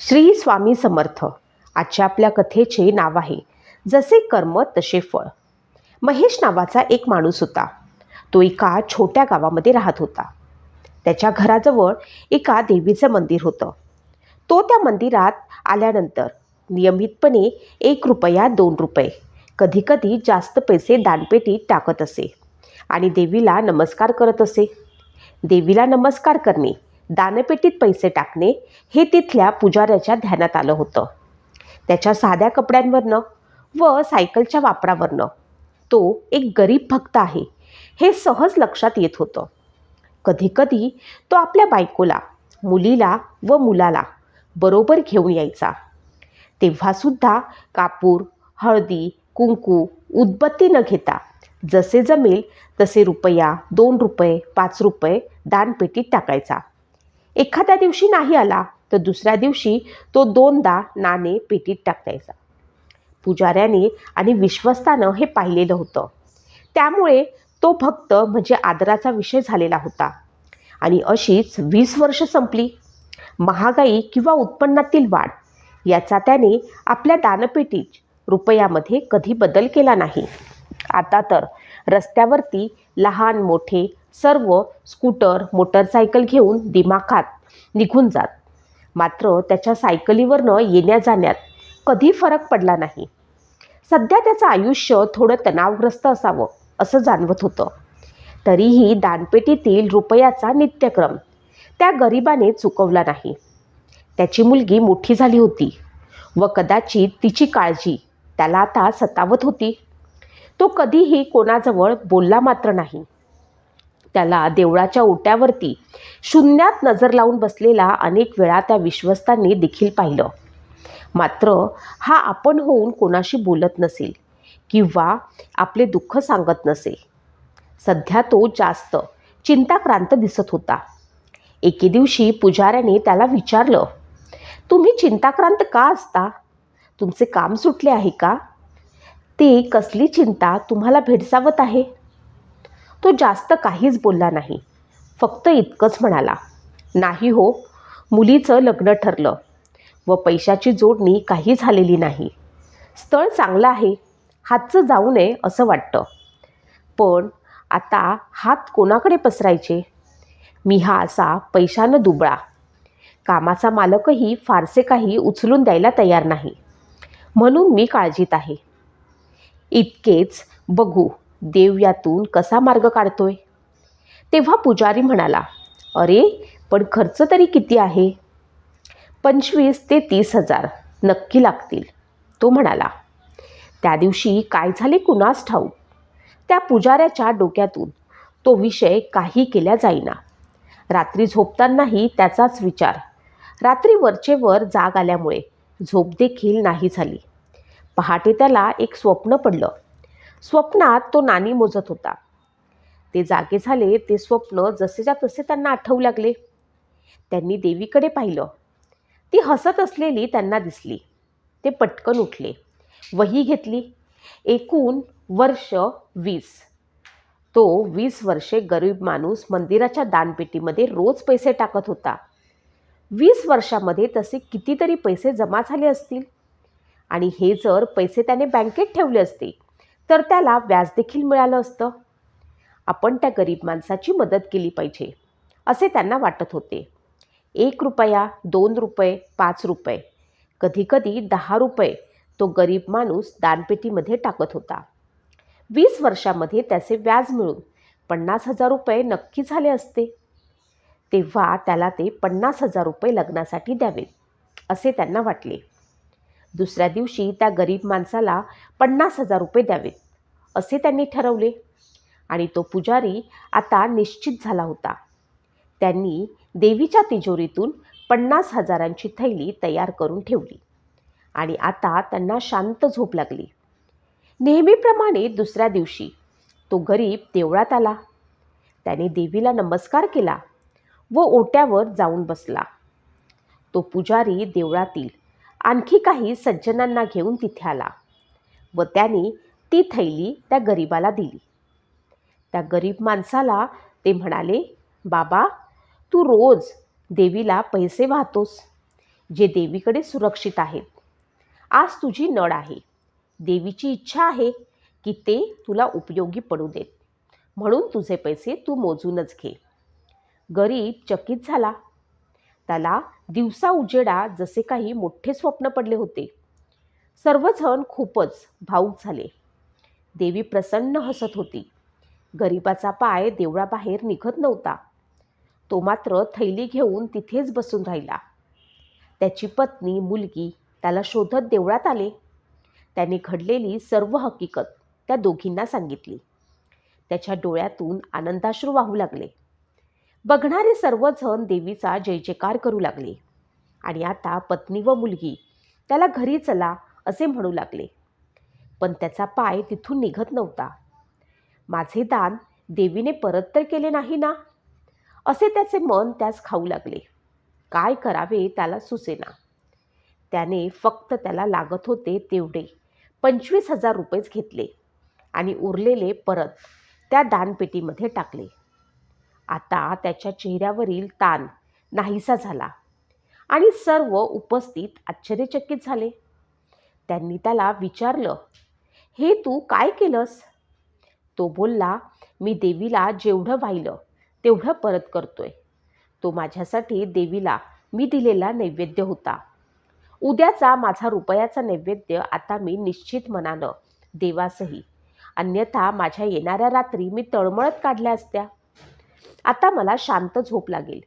श्री स्वामी समर्थ. आजच्या आपल्या कथेचे नाव आहे जसे कर्म तसे फळ. महेश नावाचा एक माणूस होता. तो एका छोट्या गावामध्ये राहत होता. त्याच्या घराजवळ एका देवीचं मंदिर होतं. तो त्या मंदिरात आल्यानंतर नियमितपणे एक रुपया दोन रुपये कधीकधी जास्त पैसे दानपेटीत टाकत असे आणि देवीला नमस्कार करत असे. देवीला नमस्कार करणे दानपेटीत पैसे टाकणे हे तिथल्या पुजाऱ्याच्या ध्यानात आलं होतं. त्याच्या साध्या कपड्यांवरनं व सायकलच्या वापरावरनं तो एक गरीब भक्त आहे हे सहज लक्षात येत होतं. कधीकधी तो आपल्या बायकोला मुलीला व मुलाला बरोबर घेऊन यायचा. तेव्हासुद्धा कापूर हळदी कुंकू उदबत्ती न घेता जसे जमेल तसे रुपया दोन रुपये पाच रुपये दानपेटीत टाकायचा. एखाद्या दिवशी नाही आला तर दुसऱ्या दिवशी तो दोनदा नाणे पेटीत टाकायचा पुजाऱ्याने आणि विश्वस्तानं हे पाहिलेलं होतं. त्यामुळे तो भक्त म्हणजे आदराचा विषय झालेला होता. आणि अशीच वीस वर्ष संपली. महागाई किंवा उत्पन्नातील वाढ याचा त्याने आपल्या दानपेटीत रुपयामध्ये कधी बदल केला नाही. आता तर रस्त्यावरती लहान मोठे सर्व स्कूटर मोटरसायकल घेऊन दिमाखात निघून जात. मात्र त्याच्या सायकलीवरनं येण्या जाण्यात कधी फरक पडला नाही. सध्या त्याचं आयुष्य थोडं तणावग्रस्त असावं असं जाणवत होतं. तरीही दानपेटीतील रुपयाचा नित्यक्रम त्या गरिबाने चुकवला नाही. त्याची मुलगी मोठी झाली होती व कदाचित तिची काळजी त्याला आता सतावत होती. तो कधीही कोणाजवळ बोलला मात्र नाही. त्याला देवळाच्या ओट्यावरती शून्यात नजर लावून बसलेला अनेक वेळा त्या विश्वस्तांनी देखील पाहिलं. मात्र हा आपण होऊन कोणाशी बोलत नसेल किंवा आपले दुःख सांगत नसे सध्या तो जास्त चिंताक्रांत दिसत होता. एके दिवशी पुजाऱ्याने त्याला विचारलं तुम्ही चिंताक्रांत का असता? तुमचे काम सुटले आहे का? ती कसली चिंता तुम्हाला भेडसावत आहे? तो जास्त काहीच बोलला नाही. फक्त इतकंच म्हणाला नाही हो मुलीचं लग्न ठरलं व पैशाची जोडणी काही झालेली नाही. स्थळ चांगलं आहे हातचं जाऊ नये असं वाटतं. पण आता हात कोणाकडे पसरायचे? मी हा असा पैशानं दुबळा. कामाचा मालकही फारसे काही उचलून द्यायला तयार नाही. म्हणून मी काळजीत आहे. इतकेच बघू देव यातून कसा मार्ग काढतोय? तेव्हा पुजारी म्हणाला अरे पण खर्च तरी किती आहे? पंचवीस ते तीस हजार नक्की लागतील. तो म्हणाला त्या दिवशी काय झाले कुणास ठाऊक? त्या पुजाऱ्याच्या डोक्यातून तो विषय काही केल्या जाईना. रात्री झोपतानाही त्याचाच विचार. रात्री वरचेवर जाग आल्यामुळे झोप देखील नाही झाली. पहाटे त्याला एक स्वप्न पडलं. स्वप्नात तो नाणी मोजत होता. ते जागे झाले ते स्वप्न जसेच्या तसे त्यांना आठवू लागले. त्यांनी देवीकडे पाहिलं. ती हसत असलेली त्यांना दिसली. ते पटकन उठले. वही घेतली. एकूण वर्ष वीस. तो वीस वर्षे गरीब माणूस मंदिराच्या दानपेटीमध्ये रोज पैसे टाकत होता. वीस वर्षामध्ये तसे कितीतरी पैसे जमा झाले असतील? आणि हे जर पैसे त्याने बँकेत ठेवले असते तर त्याला व्याज देखील मिळालं असतं. आपण त्या गरीब माणसाची मदत केली पाहिजे असे त्यांना वाटत होते. एक रुपया दोन रुपये पाच रुपये कधीकधी दहा रुपये तो गरीब माणूस दानपेटीमध्ये टाकत होता. वीस वर्षामध्ये त्याचे व्याज मिळून पन्नास हजार रुपये नक्की झाले असते. तेव्हा त्याला ते पन्नास हजार रुपये लग्नासाठी द्यावेत असे त्यांना वाटले. दुसऱ्या दिवशी त्या गरीब माणसाला पन्नास हजार रुपये द्यावेत असे त्यांनी ठरवले. आणि तो पुजारी आता निश्चित झाला होता. त्यांनी देवीच्या तिजोरीतून पन्नास हजारांची थैली तयार करून ठेवली. आणि आता त्यांना शांत झोप लागली. नेहमीप्रमाणे दुसऱ्या दिवशी तो गरीब देवळात आला. त्याने देवीला नमस्कार केला व ओट्यावर जाऊन बसला. तो पुजारी देवळातील आणखी काही सज्जनांना घेऊन तिथे आला व त्याने ती थैली त्या गरिबाला दिली. त्या गरीब माणसाला ते म्हणाले बाबा तू रोज देवीला पैसे वाहतोस जे देवीकडे सुरक्षित आहेत आज तुझी नळ आहे. देवीची इच्छा आहे की ते तुला उपयोगी पडू देत. म्हणून तुझे पैसे तू मोजूनच घे. गरीब चकित झाला. त्याला दिवसा उजेडा जसे काही मोठे स्वप्न पडले होते. सर्वजण खूपच भाऊक झाले. देवी प्रसन्न हसत होती. गरिबाचा पाय देवळाबाहेर निघत नव्हता. तो मात्र थैली घेऊन तिथेच बसून राहिला. त्याची पत्नी मुलगी त्याला शोधत देवळात आले. त्याने घडलेली सर्व हकीकत त्या दोघींना सांगितली. त्याच्या डोळ्यातून आनंदाश्रू वाहू लागले. बघणारे सर्वजण देवीचा जय जयकार करू लागले. आणि आता पत्नी व मुलगी त्याला घरी चला असे म्हणू लागले. पण त्याचा पाय तिथून निघत नव्हता. माझे दान देवीने परत तर केले नाही ना? असे त्याचे मन त्यास खाऊ लागले. काय करावे त्याला सुचेना त्याने फक्त त्याला लागत होते तेवढे पंचवीस हजार रुपयेच घेतले आणि उरलेले परत त्या दानपेटीमध्ये टाकले. आता त्याच्या चेहऱ्यावरील ताण नाहीसा झाला आणि सर्व उपस्थित आश्चर्यचकित झाले. त्यांनी त्याला विचारलं हे तू काय केलंस? तो बोलला मी देवीला जेवढं वाहिलं तेवढं परत करतोय. तो माझ्यासाठी देवीला मी दिलेला नैवेद्य होता. उद्याचा माझा रुपयाचा नैवेद्य आता मी निश्चित मनानं देवासही. अन्यथा माझ्या येणाऱ्या रात्री मी तळमळत काढल्या असत्या. आता मला शांत झोप लागेल.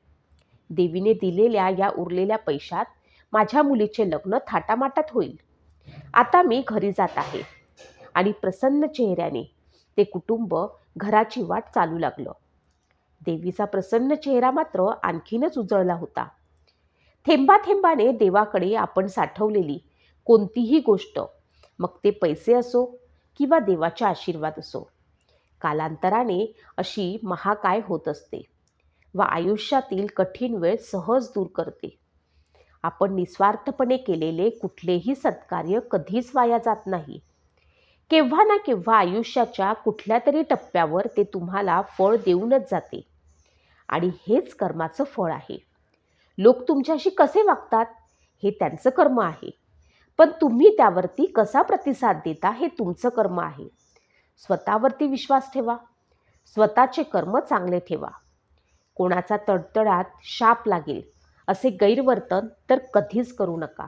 देवीने दिलेल्या या उरलेल्या पैशात माझ्या मुलीचे लग्न थाटामाटात होईल. आता मी घरी जात आहे आणि प्रसन्न चेहऱ्याने ते कुटुंब घराची वाट चालू लागलं. देवीचा प्रसन्न चेहरा मात्र आणखीनच उजळला होता. थेंबाथेंबाने देवाकडे आपण साठवलेली कोणतीही गोष्ट मग ते पैसे असो किंवा देवाचा आशीर्वाद असो कालांतराने अशी महाकाय होत असते व आयुष्यातील कठीण वेळ सहज दूर करते. आपण निस्वार्थपणे केलेले कुठलेही सत्कार्य कधीच वाया जात नाही. केव्हा ना केव्हा आयुष्याच्या कुठल्या तरी टप्प्यावर ते तुम्हाला फळ देऊनच जाते. आणि हेच कर्माचं फळ आहे. लोक तुमच्याशी कसे वागतात? हे त्यांचं कर्म आहे. पण तुम्ही त्यावरती कसा प्रतिसाद देता हे तुमचं कर्म आहे. स्वतःवरती विश्वास ठेवा. स्वतःचे कर्म चांगले ठेवा. कोणाचा तडतडात शाप लागेल असे गैरवर्तन तर कधीच करू नका.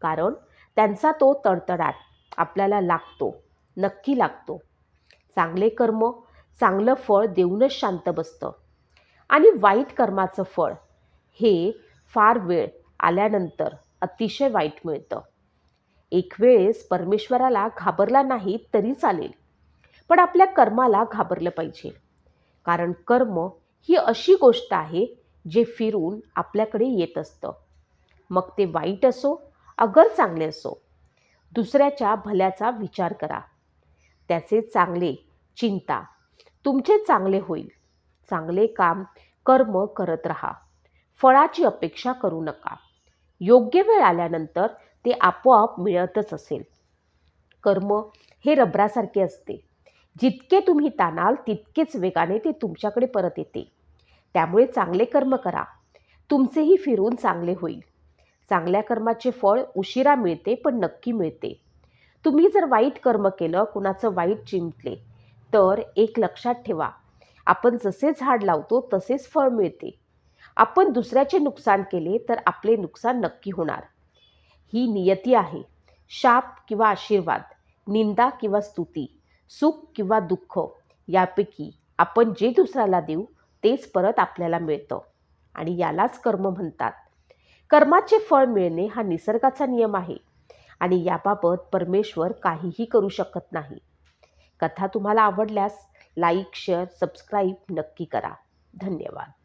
कारण त्यांचा तो तडतडाट आपल्याला लागतो नक्की लागतो. चांगले कर्म चांगलं फळ देऊनच शांत बसतं. आणि वाईट कर्माचं फळ हे फार वेळ आल्यानंतर अतिशय वाईट मिळतं. एक वेळेस परमेश्वराला घाबरला नाही तरी चालेल. पण आपल्या कर्माला घाबरलं पाहिजे. कारण कर्म ही अशी गोष्ट आहे जे फिरून आपल्याकडे येत असतं. मग ते वाईट असो अगर चांगले असो दुसऱ्याच्या भल्याचा विचार करा. त्याचे चांगले चिंता तुमचे चांगले होईल. चांगले काम कर्म करत राहा. फळाची अपेक्षा करू नका. योग्य वेळ आल्यानंतर ते आपोआप मिळतच असेल. कर्म हे रबरासारखे असते. जितके तुम्ही ताणाल तितकेच वेगाने ते तुमच्याकडे परत येते. त्यामुळे चांगले कर्म करा. तुमचेही फिरून चांगले होईल. चांगल्या कर्माचे फळ उशिरा मिळते पण नक्की मिळते. तुम्ही जर वाईट कर्म केलं कुणाचं वाईट चिंतले तर एक लक्षात ठेवा. आपण जसे झाड लावतो तसेच फळ मिळते. आपण दुसऱ्याचे नुकसान केले तर आपले नुकसान नक्की होणार. ही नियती आहे. शाप किंवा आशीर्वाद निंदा किंवा स्तुती. सुख किंवा दुःख यापैकी आपण जे दुसऱ्याला देऊ तेच परत आपल्याला मिळतं. आणि यालाच कर्म म्हणतात. कर्माचे फळ मिळणे हा निसर्गाचा नियम आहे. आणि याबाबत परमेश्वर काहीही करू शकत नाही. कथा तुम्हाला आवडल्यास लाईक शेअर सबस्क्राईब नक्की करा. धन्यवाद.